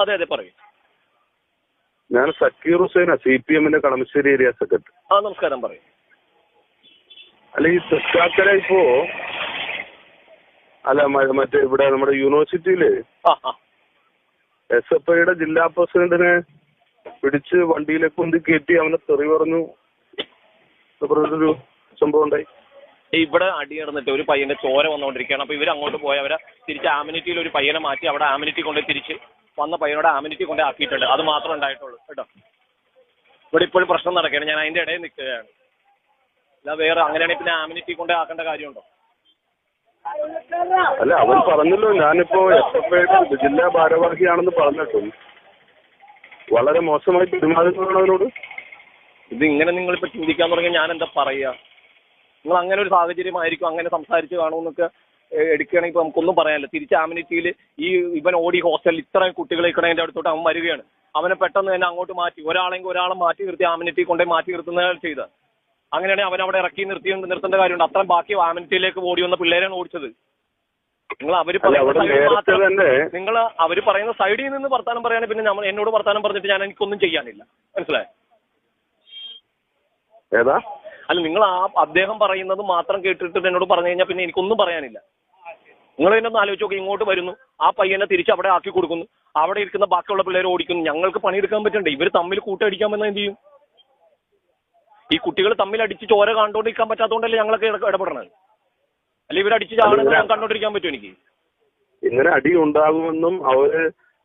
അതെ അതെ പറയൂ. ഞാൻ സക്കീർ ഹുസൈന സി പി എമ്മിന്റെ കളമശ്ശേരി ഏരിയ സെക്രട്ടറി. ആ നമസ്കാരം പറയൂ. അല്ല ഈ തൃക്കാക്കര ഇപ്പോ അല്ല മറ്റേ ഇവിടെ നമ്മുടെ യൂണിവേഴ്സിറ്റിയിൽ എസ് എഫ് ഐയുടെ ജില്ലാ പ്രസിഡന്റിനെ പിടിച്ച് വണ്ടിയിലെ കുന്തി കയറ്റി അവനെ തെറി പറഞ്ഞു. പറഞ്ഞൊരു സംഭവം ഉണ്ടായി. ഇവിടെ അടി നടന്നിട്ട് ഒരു പയ്യന്റെ ചോര വന്നുകൊണ്ടിരിക്കുകയാണ്. അപ്പൊ ഇവർ അങ്ങോട്ട് പോയി അവരെ തിരിച്ച് ആമിനിറ്റിയിൽ ഒരു പയ്യനെ മാറ്റി അവിടെ ആമിനിറ്റി കൊണ്ട് തിരിച്ച് വന്ന പയ്യനോട് ആമിനിറ്റി കൊണ്ട് ആക്കിയിട്ടുണ്ട്. അത് മാത്രമേ ഉണ്ടായിട്ടുള്ളൂ. കേട്ടോ? ഇവിടെ ഇപ്പോഴും പ്രശ്നം നടക്കുകയാണ്. ഞാൻ അതിന്റെ ഇടയിൽ നിൽക്കുകയാണ്. അല്ല വേറെ അങ്ങനെയാണെങ്കിൽ പിന്നെ ആമിനിറ്റി കൊണ്ട് ആക്കേണ്ട കാര്യമുണ്ടോ? അല്ല അവൻ പറഞ്ഞല്ലോ. ഞാനിപ്പോ എസ് എഫ് ഐ ജില്ലാ ഭാരവാഹിയാണെന്ന് പറഞ്ഞിട്ടും വളരെ മോശമായി പെരുമാറുന്നതാണ് അവരോട് ഇത് ഇങ്ങനെ നിങ്ങൾ നിങ്ങളിപ്പോ ചിന്തിക്കാൻ തുടങ്ങി ഞാൻ എന്താ പറയുക? നിങ്ങൾ അങ്ങനെ ഒരു സാഹചര്യമായിരിക്കും അങ്ങനെ സംസാരിച്ച് കാണുമെന്നൊക്കെ എടുക്കുകയാണെങ്കിൽ ഇപ്പൊ നമുക്കൊന്നും പറയാനില്ല. തിരിച്ച് ആമിനിറ്റിയിൽ ഈ ഇവൻ ഓടി ഹോസ്റ്റലിൽ ഇത്രയും കുട്ടികൾ നിൽക്കണതിന്റെ അടുത്തോട്ട് അവൻ വരികയാണ്. അവനെ പെട്ടെന്ന് തന്നെ അങ്ങോട്ട് മാറ്റി ഒരാളെങ്കിൽ ഒരാളെ മാറ്റി നിർത്തി ആമിനിറ്റി കൊണ്ടേ മാറ്റി നിർത്തുന്നതാണ് ചെയ്തത്. അങ്ങനെയാണെങ്കിൽ അവൻ അവിടെ ഇറക്കി നിർത്തി നിർത്തേണ്ട കാര്യമുണ്ട്. അത്രയും ബാക്കി ആമിനിറ്റിയിലേക്ക് ഓടി വന്ന പിള്ളേരാണ് ഓടിച്ചത്. നിങ്ങൾ അവർ നിങ്ങൾ അവർ പറയുന്ന സൈഡിൽ നിന്ന് വർത്താനം പറയാനും പിന്നെ നമ്മൾ എന്നോട് വർത്താനം പറഞ്ഞിട്ട് ഞാൻ എനിക്കൊന്നും ചെയ്യാനില്ല. മനസ്സിലായോ? ഏതാ? അല്ല നിങ്ങൾ ആ അദ്ദേഹം പറയുന്നത് മാത്രം കേട്ടിട്ട് എന്നോട് പറഞ്ഞു കഴിഞ്ഞാൽ പിന്നെ എനിക്കൊന്നും പറയാനില്ല. നിങ്ങൾ തന്നെ ഒന്ന് ആലോചിച്ച് നോക്കി ഇങ്ങോട്ട് വരുന്നു. ആ പയ്യനെ തിരിച്ച് അവിടെ ആക്കി കൊടുക്കുന്നു. അവിടെ ഇരിക്കുന്ന ബാക്കിയുള്ള പിള്ളേർ ഓടിക്കുന്നു. ഞങ്ങൾക്ക് പണിയെടുക്കാൻ പറ്റണ്ടേ? ഇവർ തമ്മിൽ കൂട്ടടിക്കാൻ വന്നാൽ എന്ത് ചെയ്യും? ഈ കുട്ടികൾ തമ്മിൽ അടിച്ച് ചോര കണ്ടോണ്ടിരിക്കാൻ പറ്റാത്തതുകൊണ്ടല്ലേ ഞങ്ങളൊക്കെ ഇട- ഇടപെടണത്? അല്ലെ ഇവരടിച്ച് ചാടുന്നത് കണ്ടോണ്ടിരിക്കാൻ പറ്റും എനിക്ക്? ഇങ്ങനെ അടി ഉണ്ടാകുമെന്നും അവർ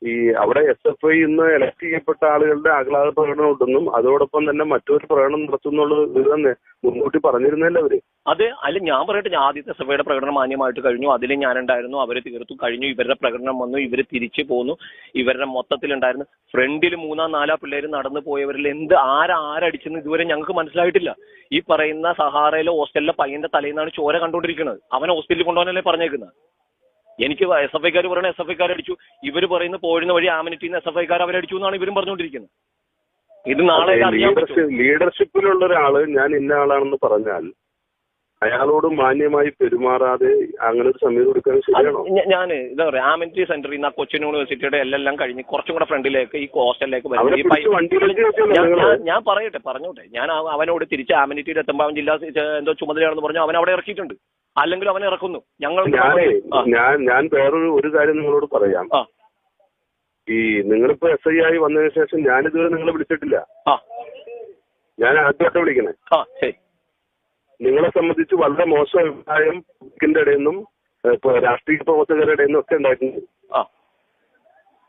ഈ അവിടെ എസ് എഫ് ഐ ഇന്ന് എലക്ട് ചെയ്യപ്പെട്ട ആളുകളുടെ ആഹ്ലാദ പ്രകടനം ഉണ്ടെന്നും അതോടൊപ്പം തന്നെ മറ്റൊരു പ്രകടനം നടത്തുന്നുള്ള ഇത് തന്നെ മുൻകൂട്ടി പറഞ്ഞിരുന്നല്ലേ അവർ? അതെ അല്ല ഞാൻ പറയട്ടെ ഞാൻ ആദ്യത്തെ സഭയുടെ പ്രകടനം മാന്യമായിട്ട് കഴിഞ്ഞു. അതിൽ ഞാനുണ്ടായിരുന്നു അവർ തീർത്തു കഴിഞ്ഞു ഇവരുടെ പ്രകടനം വന്നു ഇവർ തിരിച്ചു പോന്നു. ഇവരുടെ മൊത്തത്തിലുണ്ടായിരുന്നു ഫ്രണ്ടിൽ മൂന്നാം നാലാ പിള്ളേർ നടന്നു പോയവരിൽ എന്ത് ആരാരടിച്ചെന്ന് ഇതുവരെ ഞങ്ങൾക്ക് മനസ്സിലായിട്ടില്ല. ഈ പറയുന്ന സഹാറയിലെ ഹോസ്റ്റലിലെ പയ്യന്റെ തലയിൽ നിന്നാണ് ചോര കണ്ടുകൊണ്ടിരിക്കുന്നത്. അവനെ ഹോസ്പിറ്റലിൽ കൊണ്ടുപോകാനല്ലേ പറഞ്ഞേക്കുന്നത്? എനിക്ക് എസ് എഫ് ഐക്കാർ പറയുന്നത് എസ് എഫ് ഐക്കാർ അടിച്ചു. ഇവർ പറയുന്ന പോരുന്ന വഴി ആമിനിറ്റിന്ന് എസ് എഫ് ഐക്കാർ അവരടിച്ചു എന്നാണ് ഇവരും പറഞ്ഞുകൊണ്ടിരിക്കുന്നത്. ഇത് നാളെ ലീഡർഷിപ്പിലുള്ള ഒരാൾ ഞാൻ ഇന്ന ആളാണെന്ന് പറഞ്ഞാൽ അയാളോട് മാന്യമായി പെരുമാറാതെ അങ്ങനെ ഒരു സമയം കൊടുക്കാൻ ശരിയാണോ? ഞാൻ എന്താ പറയാ ആമിനിറ്റി സെന്ററിൽ നിന്ന് ആ കൊച്ചിൻ യൂണിവേഴ്സിറ്റിയുടെ എല്ലാം കഴിഞ്ഞ് കുറച്ചും കൂടെ ഫ്രണ്ടിലേക്ക് ഈ ഹോസ്റ്റലിലേക്ക് ഞാൻ പറയട്ടെ പറഞ്ഞോട്ടെ. ഞാൻ അവനോട് തിരിച്ച് ആമിനിറ്റിയിൽ എത്തുമ്പോൾ അവൻ ജില്ലാ എന്തോ ചുമതലയാണെന്ന് പറഞ്ഞു അവൻ അവിടെ ഇറക്കിയിട്ടുണ്ട്. അല്ലെങ്കിൽ അവനെ ഇറക്കുന്നു. ഞങ്ങൾ ഞാനേ ഞാൻ ഞാൻ വേറൊരു ഒരു കാര്യം നിങ്ങളോട് പറയാം. ഈ നിങ്ങളിപ്പോ എസ് ഐ ആയി വന്നതിന് ശേഷം ഞാൻ ഇതുവരെ നിങ്ങളെ വിളിച്ചിട്ടില്ല. ഞാൻ ആദ്യമായിട്ട് വിളിക്കണേ. നിങ്ങളെ സംബന്ധിച്ച് വളരെ മോശം അഭിപ്രായം ഇതിന്റെ ഇടയിൽ നിന്നും രാഷ്ട്രീയ പ്രവർത്തകരുടെ ഇടയിൽ നിന്നും ഒക്കെ ഉണ്ടായിട്ടുണ്ട്.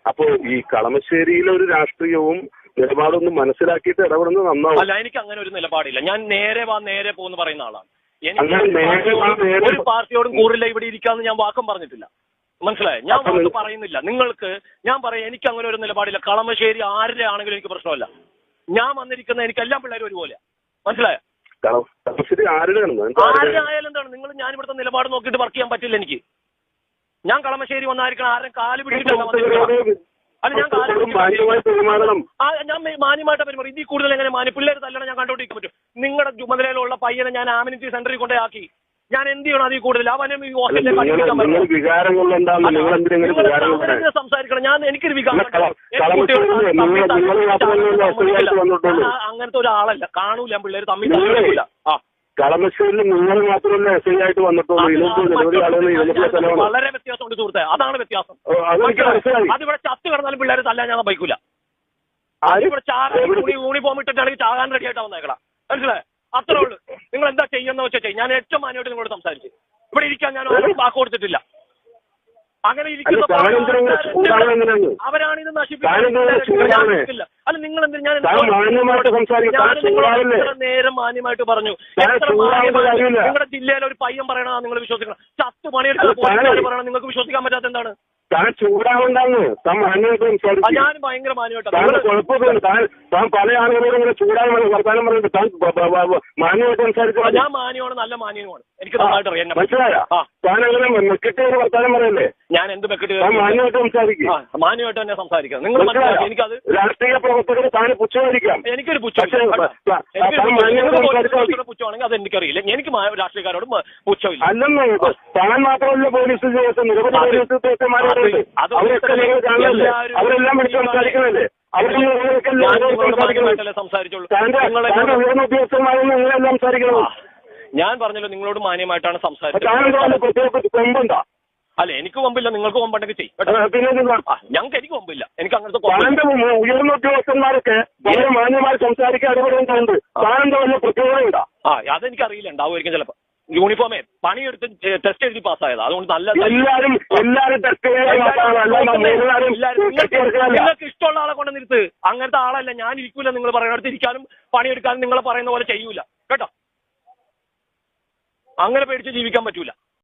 അപ്പോ ഈ കളമശ്ശേരിയിലെ ഒരു രാഷ്ട്രീയവും നിലപാടൊന്നും മനസ്സിലാക്കിയിട്ട് ഇടപെടുന്നത് നന്നാവും. അല്ല എനിക്ക് അങ്ങനെ ഒരു നിലപാടില്ല. ഞാൻ നേരെ വാ നേരെ പോകുന്ന പറയുന്ന ആളാണ്. ഒരു പാർട്ടിയോടും കൂറില്ല ഇവിടെ ഇരിക്കാന്ന് ഞാൻ വാക്കം പറഞ്ഞിട്ടില്ല. മനസ്സിലായോ? ഞാൻ ഒന്നും വാക്ക് പറയുന്നില്ല. നിങ്ങൾക്ക് ഞാൻ പറയാം എനിക്ക് അങ്ങനെ ഒരു നിലപാടില്ല. കളമശ്ശേരി ആരുടെ ആണെങ്കിലും എനിക്ക് പ്രശ്നമല്ല. ഞാൻ വന്നിരിക്കുന്ന എനിക്ക് എല്ലാ പിള്ളേരും ഒരുപോലെ മനസ്സിലായോ? ആരുടെ ആയാലും എന്താണ്? നിങ്ങൾ ഞാൻ ഇവിടുത്തെ നിലപാട് നോക്കിയിട്ട് വർക്ക് ചെയ്യാൻ പറ്റില്ല എനിക്ക്. ഞാൻ കളമശ്ശേരി വന്നായിരിക്കണം ആരും കാൽ പിടിച്ചിട്ടല്ല അല്ല ഞാൻ കാൽ ഞാൻ മാന്യമായിട്ട് പെരുമാറും. ഇതിൽ കൂടുതൽ എങ്ങനെ മാന്യ പിള്ളേർ തല്ലണം ഞാൻ കണ്ടോണ്ടിരിക്കാൻ പറ്റും. നിങ്ങളുടെ ചുമതലയിലുള്ള പയ്യനെ ഞാൻ ആമിനിറ്റി സെന്ററിൽ കൊണ്ടാക്കി ഞാൻ എന്ത് ചെയ്യണം അതിൽ കൂടുതൽ? അവനെ ഈ സംസാരിക്കണം. ഞാൻ എനിക്കൊരു വികാരം അങ്ങനത്തെ ഒരാളല്ല. കാണൂല പിള്ളേർ തമ്മിൽ തമ്മിലില്ല ആ. കളമശ്ശേരിയിൽ നിങ്ങൾ മാത്രമല്ല എസ് ഐ ആയിട്ട് വന്നിട്ടുള്ളൂ അത് ഇതിനകത്ത് നിരവധി ആളുകൾ ഇതിനകത്ത് സ്ഥലമാണ്. വളരെ വ്യത്യാസമുണ്ട് സുഹൃത്തെ. അതാണ് വ്യത്യാസം. അതിവിടെ ചത്ത് കിടന്നാലും പിള്ളേരെ തല്ലാൻ ഞാൻ ബൈക്കൂല. അതിവിടെ? യൂണിഫോം ഇട്ടിട്ടാണെങ്കിൽ ചാകാൻ റെഡി ആയിട്ടാ വന്നേക്കണം മനസ്സിലായോ? അത്രേ ഉള്ളൂ. നിങ്ങൾ എന്താ ചെയ്യുന്ന വെച്ചാൽ ചെയ്യും. ഞാൻ ഏറ്റവും മാന്യമായിട്ട് നിങ്ങളോട് സംസാരിച്ചു. ഇവിടെ ഇരിക്കാൻ ഞാൻ ഒരു വാക്ക് കൊടുത്തിട്ടില്ല. അങ്ങനെ ഇരിക്കുന്ന? അവരാണ് ഇത് നശിപ്പിക്കുന്നത് അല്ല നിങ്ങൾ എന്ത് ഞാൻ നേരെ മാന്യമായിട്ട് പറഞ്ഞു. നിങ്ങളുടെ ജില്ലയിലെ ഒരു പയ്യൻ പറയണ നിങ്ങൾ വിശ്വസിക്കണം. ചത്ത് പണിയെടുക്കുന്ന പറയണം നിങ്ങൾക്ക് വിശ്വസിക്കാൻ പറ്റാത്ത എന്താണ്? താൻ ചൂടാവണ്ടാന്ന് താൻ മാന്യമായിട്ട് സംസാരിക്കും ഞാൻ ഭയങ്കര താൻ നിങ്ങൾ കുഴപ്പമൊന്നുമില്ല. താൻ താൻ പല ആളുകളോടും ഇങ്ങനെ ചൂടായി വർത്താനം പറഞ്ഞിട്ട് താൻ മാന്യമായിട്ട് ആ, ഞാൻ മാന്യമാണ് നല്ല മാന്യമാണ് എനിക്ക് മനസ്സിലായ? താൻ അങ്ങനെ മെക്കിട്ട് ഒരു വർത്താനം പറയല്ലേ? ഞാൻ എന്ത് താൻ മാന്യമായിട്ട് സംസാരിക്കും. മാന്യമായിട്ട് തന്നെ സംസാരിക്കാം. നിങ്ങൾ മനസ്സിലാക്കി എനിക്കത് രാഷ്ട്രീയ പ്രവർത്തകർ താൻ പുച്ഛമായിരിക്കാം. എനിക്കൊരു പുച്ഛമാണെങ്കിൽ അത് എനിക്കറിയില്ല എനിക്ക് രാഷ്ട്രീയക്കാരോട് പുച്ഛമില്ല. അല്ലെന്ന് താൻ മാത്രമല്ല പോലീസ് ഉദ്യോഗസ്ഥൻ. നിരവധി അത്. പോലീസ് ഉദ്യോഗസ്ഥന്മാരുണ്ട് അത്. അത് അവരൊക്കെ നിങ്ങൾ കാണുന്നില്ലേ എല്ലാവരും അവരെല്ലാം വിളിച്ച് സംസാരിക്കണല്ലേ? അവരെല്ലാം താന്റെ എന്നോട് ഉയർന്ന ഉദ്യോഗസ്ഥന്മാരൊന്നും നിങ്ങളെല്ലാം സംസാരിക്കണം? ആ, ഞാൻ പറഞ്ഞല്ലോ നിങ്ങളോട് മാന്യമായിട്ടാണ് സംസാരിച്ചത്. കൊമ്പുണ്ടോ? അല്ല എനിക്ക് മുമ്പില്ല നിങ്ങൾക്ക് മുമ്പുണ്ടെങ്കിൽ ചെയ്യും ഞങ്ങൾക്ക് എനിക്ക് മുമ്പില്ല എനിക്ക് അങ്ങനത്തെ കൊമ്പില്ല. ഉയർന്ന ഉദ്യോഗസ്ഥന്മാരൊക്കെ വളരെ മാന്യമായി സംസാരിക്കാൻ ഇടപെടുന്നുണ്ട് താനെന്താ വല്ല പ്രത്യേകതയുണ്ടോ ആ അതെനിക്കറിയില്ല. ഉണ്ടാവുമായിരിക്കും ചിലപ്പോ. യൂണിഫോമേ പണിയെടുത്ത് ടെസ്റ്റ് എഴുതി പാസ്സായത്. അതുകൊണ്ട് നല്ല എല്ലാവരും എല്ലാവരും നിങ്ങൾക്ക് നിങ്ങൾക്ക് ഇഷ്ടമുള്ള ആളെ കൊണ്ട് നിർത്ത്. അങ്ങനത്തെ ആളല്ല. ഞാൻ ഇരിക്കൂല നിങ്ങൾ പറയുന്നിടത്ത് ഇരിക്കാനും പണിയെടുക്കാനും നിങ്ങൾ പറയുന്ന പോലെ ചെയ്യൂല. കേട്ടോ? അങ്ങനെ പേടിച്ച് ജീവിക്കാൻ പറ്റൂല.